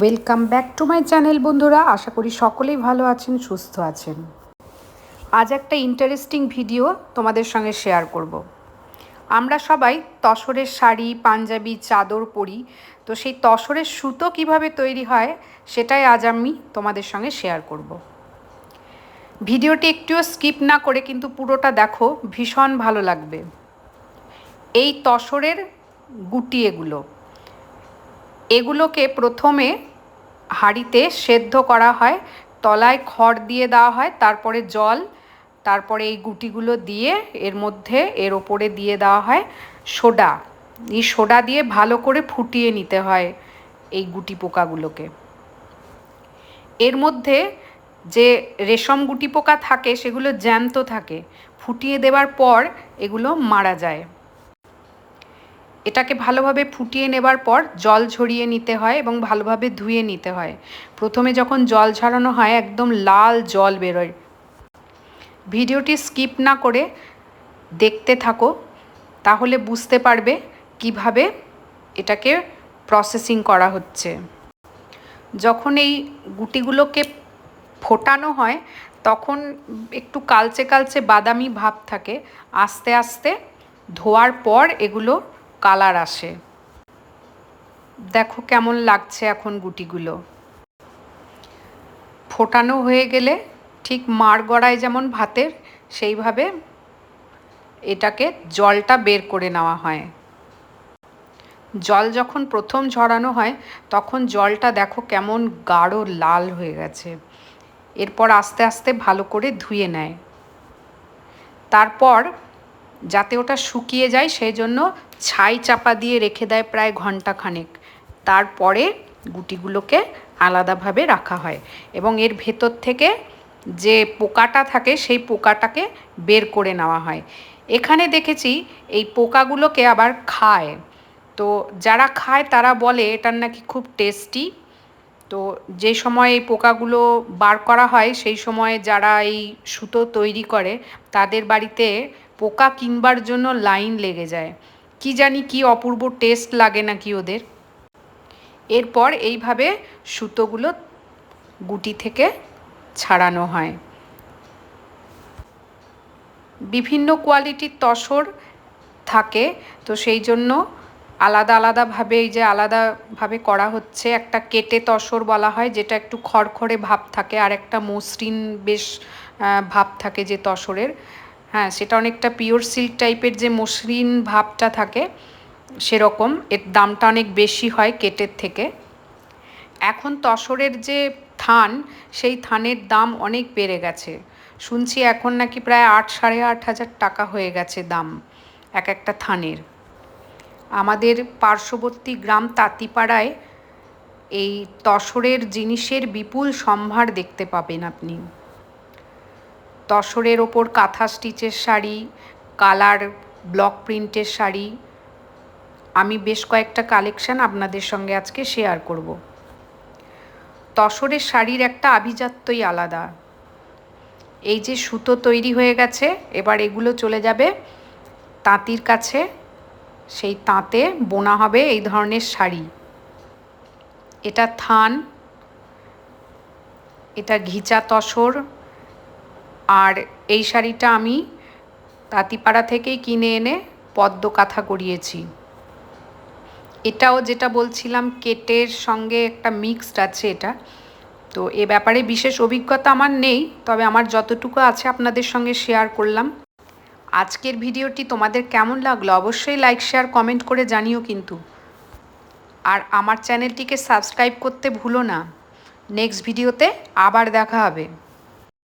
Welcome back to my channel বন্ধুরা। আশা করি সকলেই ভালো আছেন, সুস্থ আছেন। আজ একটা ইন্টারেস্টিং ভিডিও তোমাদের সঙ্গে শেয়ার করব। আমরা সবাই তসরের শাড়ি, পাঞ্জাবি, চাদর পরি। তো সেই তসরের সুতো কীভাবে তৈরি হয়, সেটাই আজ আমি তোমাদের সঙ্গে শেয়ার করব। ভিডিওটি একটুও স্কিপ না করে কিন্তু পুরোটা দেখো, ভীষণ ভালো লাগবে। এই তসরের গুটি এগুলো এগুলোকে প্রথমে হাঁড়িতে সেদ্ধ করা হয়, তলায় খড় দিয়ে দেওয়া হয়, তারপরে জল, তারপরে এই গুটিগুলো দিয়ে এর মধ্যে এর ওপরে দিয়ে দেওয়া হয় সোডা। এই সোডা দিয়ে ভালো করে ফুটিয়ে নিতে হয় এই গুটি পোকাগুলোকে। এর মধ্যে যে রেশম গুটি পোকা থাকে, সেগুলো জ্যান্ত থাকে, ফুটিয়ে দেওয়ার পর এগুলো মারা যায়। এটাকে ভালোভাবে ফুটিয়ে নেবার পর জল ঝরিয়ে নিতে হয় এবং ভালোভাবে ধুয়ে নিতে হয়। প্রথমে যখন জল ঝরানো হয়, একদম লাল জল বেরোয়। ভিডিওটি স্কিপ না করে দেখতে থাকো, তাহলে বুঝতে পারবে কীভাবে এটাকে প্রসেসিং করা হচ্ছে। যখন এই গুটিগুলোকে ফোটানো হয়, তখন একটু কালচে কালচে বাদামি ভাব থাকে। আস্তে আস্তে ধোয়ার পর এগুলো কালার আসে। দেখো কেমন লাগছে এখন গুটিগুলো। ফোটানো হয়ে গেলে ঠিক মার গড়ায় যেমন ভাতের, সেইভাবে এটাকে জলটা বের করে নেওয়া হয়। জল যখন প্রথম ঝরানো হয়, তখন জলটা দেখো কেমন গাঢ় লাল হয়ে গেছে। এরপর আস্তে আস্তে ভালো করে ধুয়ে নেয়। তারপর যাতে ওটা শুকিয়ে যায় সেই জন্য ছাই চাপা দিয়ে রেখে দেয় প্রায় ঘণ্টা খানেক তারপরে গুটিগুলোকে আলাদাভাবে রাখা হয় এবং এর ভেতর থেকে যে পোকাটা থাকে, সেই পোকাটাকে বের করে নেওয়া হয়। এখানে দেখেছি এই পোকাগুলোকে আবার খায়। তো যারা খায়, তারা বলে এটার নাকি খুব টেস্টি। তো যে সময় এই পোকাগুলো বার করা হয়, সেই সময় যারা এই সুতো তৈরি করে, তাদের বাড়িতে পোকা কিনবার জন্য লাইন লেগে যায়। কি জানি কি অপূর্ব টেস্ট লাগে নাকি ওদের। এরপর এইভাবে সুতোগুলো গুটি থেকে ছাড়ানো হয়। বিভিন্ন কোয়ালিটির তসর থাকে, তো সেই জন্য আলাদা আলাদাভাবে এই যে আলাদাভাবে করা হচ্ছে, একটা কেটে তসর বলা হয়, যেটা একটু খড়খড়ে ভাব থাকে আর একটা মসৃণ বেশ ভাব থাকে যে তসরের। হ্যাঁ সেটা অনেকটা পিওর সিল্ক টাইপের যে মসৃণ ভাবটা থাকে, সেরকম। এর দামটা অনেক বেশি হয় কেটের থেকে। এখন তসরের যে থান, সেই থানের দাম অনেক বেড়ে গেছে। শুনছি এখন নাকি প্রায় আট, সাড়ে আট হাজার টাকা হয়ে গেছে দাম এক একটা থানের। আমাদের পার্শ্ববর্তী গ্রাম তাঁতিপাড়ায় এই তসরের জিনিসের বিপুল সম্ভার দেখতে পাবেন আপনি। তসরের ওপর কাঁথা স্টিচের শাড়ি, কালার ব্লক প্রিন্টের শাড়ি। আমি বেশ কয়েকটা কালেকশান আপনাদের সঙ্গে আজকে শেয়ার করব। তসরের শাড়ির একটা আভিজাত্যই আলাদা। এই যে সুতো তৈরি হয়ে গেছে, এবার এগুলো চলে যাবে তাঁতির কাছে। সেই তাঁতে বোনা হবে এই ধরনের শাড়ি। এটা থান, এটা ঘিচা তসর আর এই শাড়িটা আমি তাঁতিপাড়া থেকেই কিনে এনে পদ্ম কাঁথা করিয়েছি এটাও যেটা বলছিলাম, কেটের সঙ্গে একটা মিক্সড আছে এটা। তো এ ব্যাপারে বিশেষ অভিজ্ঞতা আমার নেই, তবে আমার যতটুকু আছে আপনাদের সঙ্গে শেয়ার করলাম। আজকের ভিডিওটি তোমাদের কেমন লাগল অবশ্যই লাইক, শেয়ার, কমেন্ট করে জানিও কিন্তু। আর আমার চ্যানেলটিকে সাবস্ক্রাইব করতে ভুলো না। নেক্সট ভিডিওতে আবার দেখা হবে।